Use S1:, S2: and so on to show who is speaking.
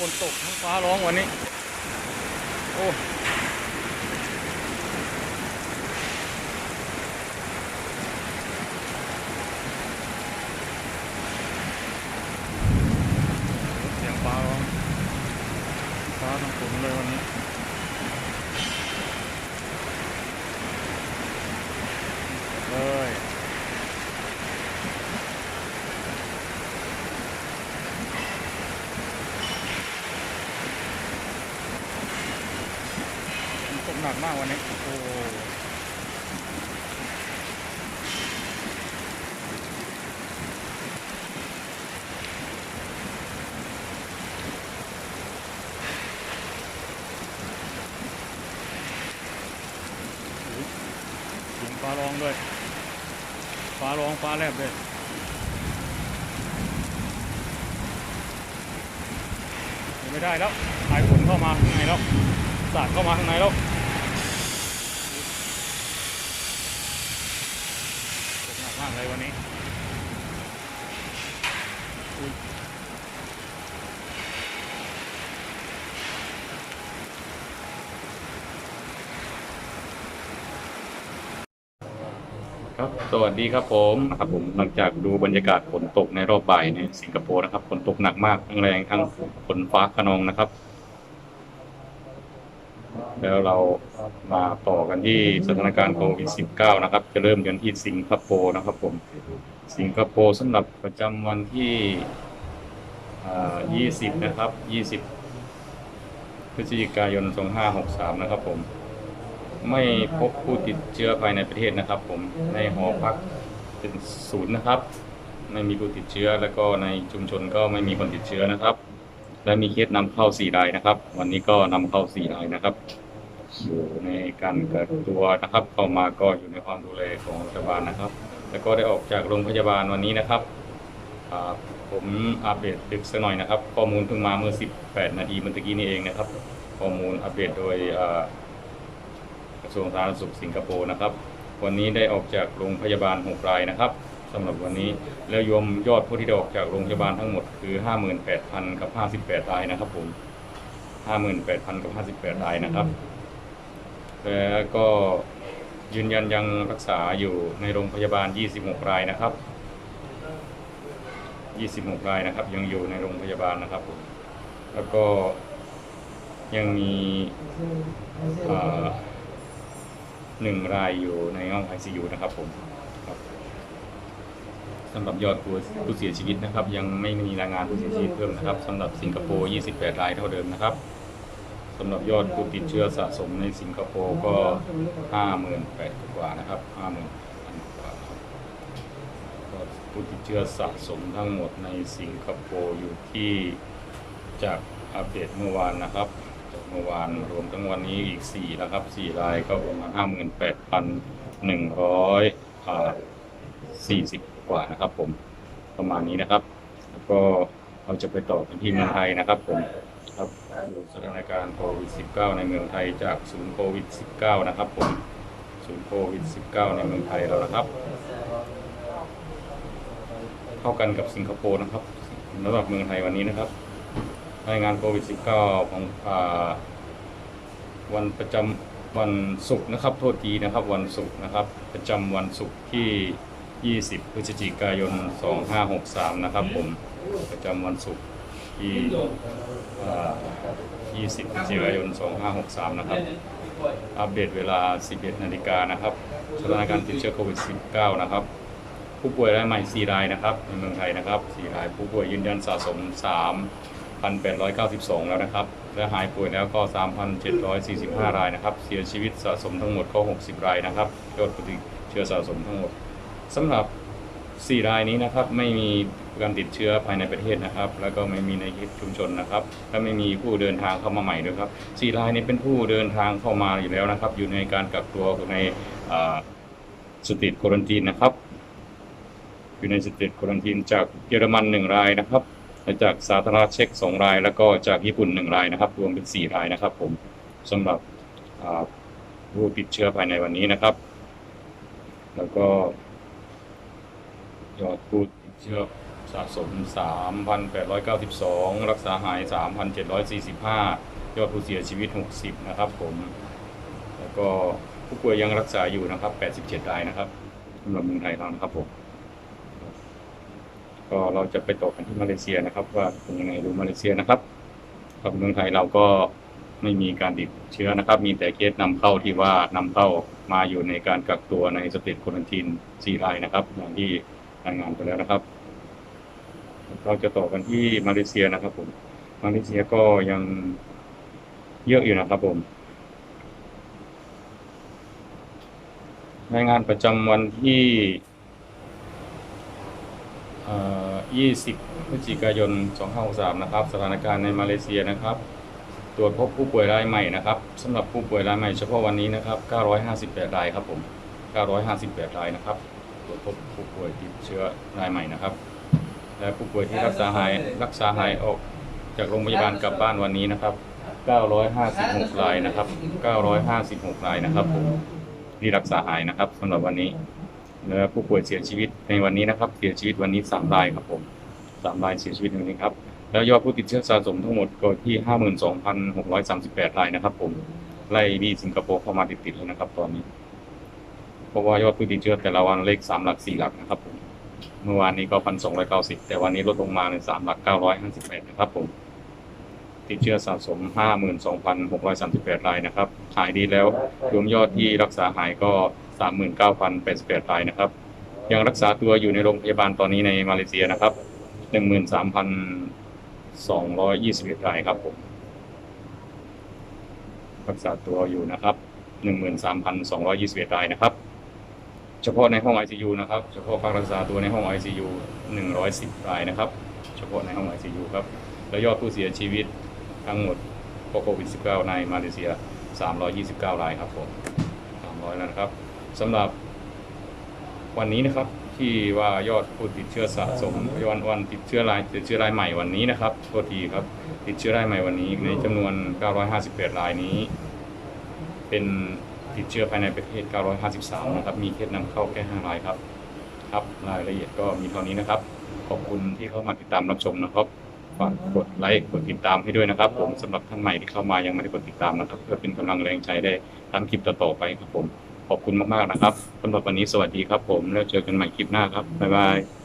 S1: ฝนตกทั้งฟ้าร้องวันนี้ โอ้เสียงฟ้าร้องฟ้าทั้งฝนเลยวันนี้ เลย ฝนตก หนักมากวันนี้ โอ้โหสียงฟ้าร้องด้วย ฟ้าร้องฟ้าแลบเลยอยู่ไม่ได้แล้วสายฝนเข้ามาข้างในแล้วสาดเข้ามาข้างในแล้วตกหนักมากเลยวันนี้อุ๊ยครับสวัสดีครับผมนะครับผมหลังจากดูบรรยากาศฝนตกในรอบบ่ายในสิงคโปร์นะครับฝนตกหนักมากทั้งแรงทั้งฝนฟ้าขนองนะครับ แล้วเรามาต่อกันที่สถานการณ์โควิด -19 นะครับ จะเริ่มกันที่สิงคโปร์นะครับผม สิงคโปร์สำหรับประจำวันที่อ่า20 นะครับ 20 พฤศจิกายน 2563 นะครับผม ไม่พบผู้ติดเชื้อภายในประเทศนะครับผม ในหอพักเป็นศูนย์นะครับ ไม่มีผู้ติดเชื้อ แล้วก็ในชุมชนก็ไม่มีคนติดเชื้อนะครับ และมีเคสนำเข้า4รายนะครับ วันนี้ก็นำเข้า4รายนะครับ อยู่ในการเกักตัวนะครับ เข้ามาก็อยู่ในความดูแลของรัฐบาลนะครับ แล้วก็ได้ออกจากโรงพยาบาลวันนี้นะครับผมอัปเดตดึกสักหน่อยนะครับ ข้อมูลเพิ่งมาเมื่อ 18 นาทีเมื่อกี้นี้เองนะครับ ข้อมูลอัปเดตโดยกระทรวงสาธารณสุขสิงคโปร์นะครับ วันนี้ได้ออกจากโรงพยาบาล6รายนะครับ สำหรับวันนี้ แล้วรวมยอดผู้ที่ได้ออกจากโรงพยาบาลทั้งหมดคือ 58,000 กับ 58รายนะครับผม58,000 กับ 58รายนะครับ แล้วก็ยืนยันยังรักษาอยู่ในโรงพยาบาล 26 รายนะครับ 26 รายนะครับ ยังอยู่ในโรงพยาบาลนะครับผมแล้วก็ยังมีหนึ่งรายอยู่ในห้อง ICU นะครับผม สำหรับยอดผู้ผู้เสียชีวิตนะครับ ยังไม่มีรายงานผู้เสียชีวิตเพิ่มนะครับสำหรับสิงคโปร์ 28 รายเท่าเดิมนะครับสำหรับยอดผู้ติดเชื้อสะสมในสิงคโปร์ก็ห้าหมื่นแปดกว่านะครับห้าหมื่นพันกว่าครับก็ผู้ติดเชื้อสะสมทั้งหมดในสิงคโปร์อยู่ที่จากอัปเดตเมื่อวานนะครับจากเมื่อวานรวมทั้งวันนี้อีกสี่นะครับสี่รายก็ประมาณห้าหมื่นแปดพันหนึ่งร้อยสี่สิบ กว่านะครับ ผมประมาณนี้นะครับ แล้วก็เราจะไปต่อกันที่เมืองไทยนะครับ ผมครับดูสถานการณ์โควิด -19 ในเมืองไทยจากศูนย์โควิด -19 นะครับ ผมศูนย์โควิด -19 ในเมืองไทยเรานะครับเข้ากันกับสิงคโปร์นะครับสำหรับเมืองไทยวันนี้นะครับรายงานโควิด -19 ของอวันประจำวันศุกร์นะครับ โทษทีนะครับ วันศุกร์นะครับ ประจำวันศุกร์ที่ 20 พฤศจิกายน 2563 นะครับผมประจำวันศุกร์ที่อ่า20 พฤศจิกายน 2563 นะครับ อัปเดตเวลา 11 นาฬิกานะครับสถานการณ์ติดเชื้อโควิด -19 นะครับ ผู้ป่วยรายใหม่ 4 รายนะครับ ในเมืองไทยนะครับ 4 ราย ผู้ป่วยยืนยันสะสม 3,892 แล้วนะครับ และหายป่วยแล้วก็ 3,745 รายนะครับ เสียชีวิตสะสมทั้งหมดก็ 60 รายนะครับ ยอดผู้ติดเชื้อสะสมทั้งหมด สำหรับ 4 รายนี้นะครับไม่มีการติดเชื้อภายในประเทศนะครับ แล้วก็ไม่มีในชุมชนนะครับและไม่มีผู้เดินทางเข้ามาใหม่ด้วยครับ4รายนี้เป็นผู้เดินทางเข้ามาอยู่แล้วนะครับ อยู่ในการกักตัวในสติดโครันทีนนะครับอยู่ในสติดโครันทีนจากเยอรมัน 1 รายนะครับจากสาธารณรัฐเช็ก2ราย แล้วก็จากญี่ปุ่น 1 รายนะครับ รวมเป็น 4 รายนะครับ ผมสำหรับผู้ติดเชื้อภายในวันนี้นะครับ แล้วก็ ยอดผู้ติดเชื้อสะสม 3,892 รักษาหาย 3,745 ยอดผู้เสียชีวิต 60 นะครับผม แล้วก็ผู้ป่วยยังรักษาอยู่นะครับ 87 รายนะครับสำหรับเมืองไทยเรานะครับผมก็เราจะไปต่อกันที่มาเลเซียนะครับ ว่าเป็นยังไงดูมาเลเซียนะครับกับเมืองไทยเราก็ไม่มีการติดเชื้อนะครับ มีแต่เคสนำเข้าที่ว่านำเข้ามาอยู่ในการกักตัวในสเตทโควอนติน4รายนะครับอย่างที่ รายงานไปแล้วนะครับ เราจะต่อกันที่มาเลเซียนะครับ ผม มาเลเซียก็ยังเยอะอยู่นะครับผมรายงานประจำวันที่20 พฤศจิกายน 2563 นะครับ สถานการณ์ในมาเลเซียนะครับ ตรวจพบผู้ป่วยรายใหม่นะครับสำหรับผู้ป่วยรายใหม่เฉพาะวันนี้นะครับ 958 รายครับผม 958 รายนะครับ ตรวจพบผู้ป่วยติดเชื้อรายใหม่นะครับ และผู้ป่วยที่รักษาหายรักษาหายออกจากโรงพยาบาลกลับบ้านวันนี้นะครับ 956รายนะครับ 956รายนะครับผมที่รักษาหายนะครับสำหรับวันนี้และผู้ป่วยเสียชีวิตในวันนี้นะครับ เสียชีวิตวันนี้สามรายครับผมสามรายเสียชีวิตในวันนี้ครับ แล้วยอดผู้ติดเชื้อสะสมทั้งหมดก็ที่ห้าหมื่นสองพันหกร้อยสามสิบแปดรายนะครับ ผมไล่บีสิงคโปร์เข้ามาติดๆเลยนะครับ ตอนนี้ เพราะว่ายอดผู้ติดเชื้อแต่ละวันเลขสามหลักสี่หลักนะครับผมเมื่อวานนี้ก็พันสองร้อยเก้าสิบแต่วันนี้ลดลงมาในสามหลักเก้าร้อยห้าสิบแปดนะครับผมติดเชื้อสะสม52,638รายนะครับหายดีแล้วรวมยอดที่รักษาหายก็39,088รายนะครับ ยังรักษาตัวอยู่ในโรงพยาบาลตอนนี้ในมาเลเซียนะครับ13,221รายครับผมรักษาตัวอยู่นะครับ13,221รายนะครับ เฉพาะในห้อง ICU นะครับ เฉพาะพักรักษาตัวในห้อง ICU 110 รายนะครับ เฉพาะในห้อง ICU ครับ และยอดผู้เสียชีวิตทั้งหมดเพราะโควิด -19 ในมาเลเซีย 329 รายครับผม 300 แล้วนะครับสำหรับวันนี้นะครับที่ว่ายอดผู้ติดเชื้อสะสมวันวันติดเชื้อรายติดเชื้อรายใหม่วันนี้นะครับโทษทีครับติดเชื้อรายใหม่วันนี้ในจำนวน 958 รายนี้ เป็น ติดเชื้อภายในประเทศ 953 นะครับ มีเคสนำเข้าแค่ 5 รายครับ ครับ รายละเอียดก็มีเท่านี้นะครับ ขอบคุณที่เข้ามาติดตามรับชมนะครับ ฝากกดไลค์ กดติดตามให้ด้วยนะครับ ผมสำหรับท่านใหม่ที่เข้ามายังไม่ได้กดติดตามนะครับ เพื่อเป็นกำลังแรงใจได้ทำคลิปต่อๆไปครับผม ขอบคุณมากๆนะครับสำหรับวันนี้สวัสดีครับผม แล้วเจอกันใหม่คลิปหน้าครับ บ๊ายบาย